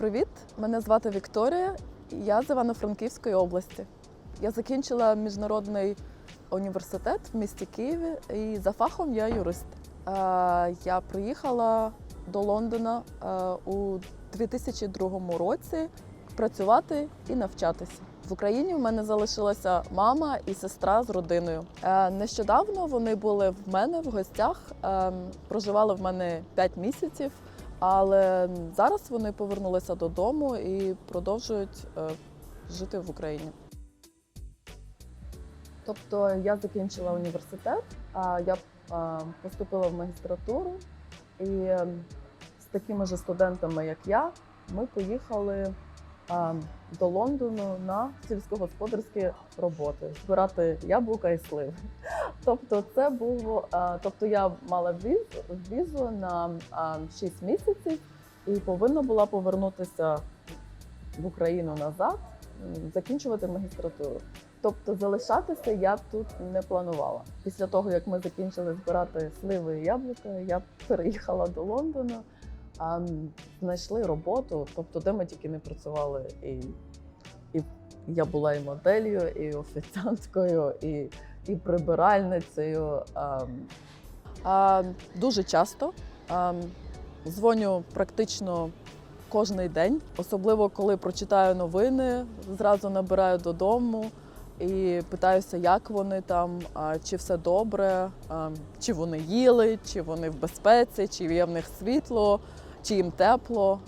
Привіт! Мене звати Вікторія. Я з Івано-Франківської області. Я закінчила міжнародний університет в місті Києві і за фахом я юрист. Е, Я приїхала до Лондона е, у 2002 році працювати і навчатися. В Україні в мене залишилася мама і сестра з родиною. Е, Нещодавно вони були в мене в гостях, е, проживали в мене 5 місяців. Але зараз вони повернулися додому і продовжують е, жити в Україні. Тобто я закінчила університет, а я е, поступила в магістратуру, і е, з такими ж студентами, як я, ми поїхали е, до Лондону на сільськогосподарські роботи, збирати яблука і сливи. Тобто, це було. е, Тобто, я мала віз, візу на е, 6 місяців і повинна була повернутися в Україну назад, закінчувати магістратуру. Тобто залишатися я тут не планувала. Після того, як ми закінчили збирати сливи і яблука, я переїхала до Лондона, а, знайшли роботу, тобто, де ми тільки не працювали. І, і я була і моделлю, і офіціанткою, і, і прибиральницею. А, а, дуже часто а, дзвоню практично кожний день, особливо коли прочитаю новини, зразу набираю додому і питаюся, як вони там, чи все добре, чи вони їли, чи вони в безпеці, чи є в них світло, чи їм тепло.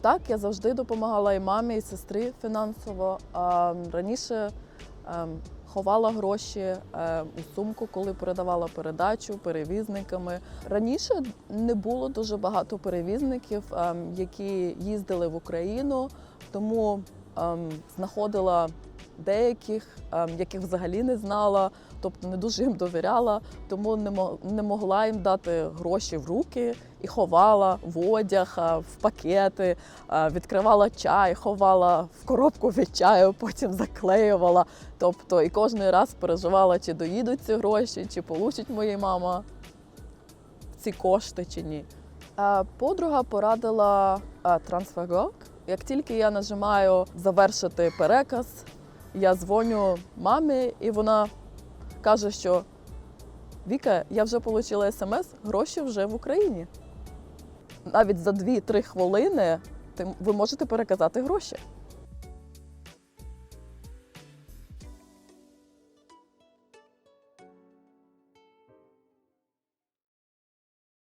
Так, я завжди допомагала і мамі, і сестрі фінансово. Раніше ховала гроші у сумку, коли передавала передачу перевізниками. Раніше не було дуже багато перевізників, ем, які їздили в Україну, тому ем, знаходила деяких, ем, яких взагалі не знала, тобто не дуже їм довіряла, тому не могла їм дати гроші в руки і ховала в одяг, в пакети, відкривала чай, ховала в коробку від чаю, потім заклеювала. Тобто і кожен раз переживала, чи доїдуть ці гроші, чи получить моя мама ці кошти чи ні. Подруга порадила а, TransferGo. Як тільки я нажимаю завершити переказ, я дзвоню мамі, і вона каже, що Віка, я вже отримала смс, гроші вже в Україні. Навіть за 2-3 хвилини ви можете переказати гроші.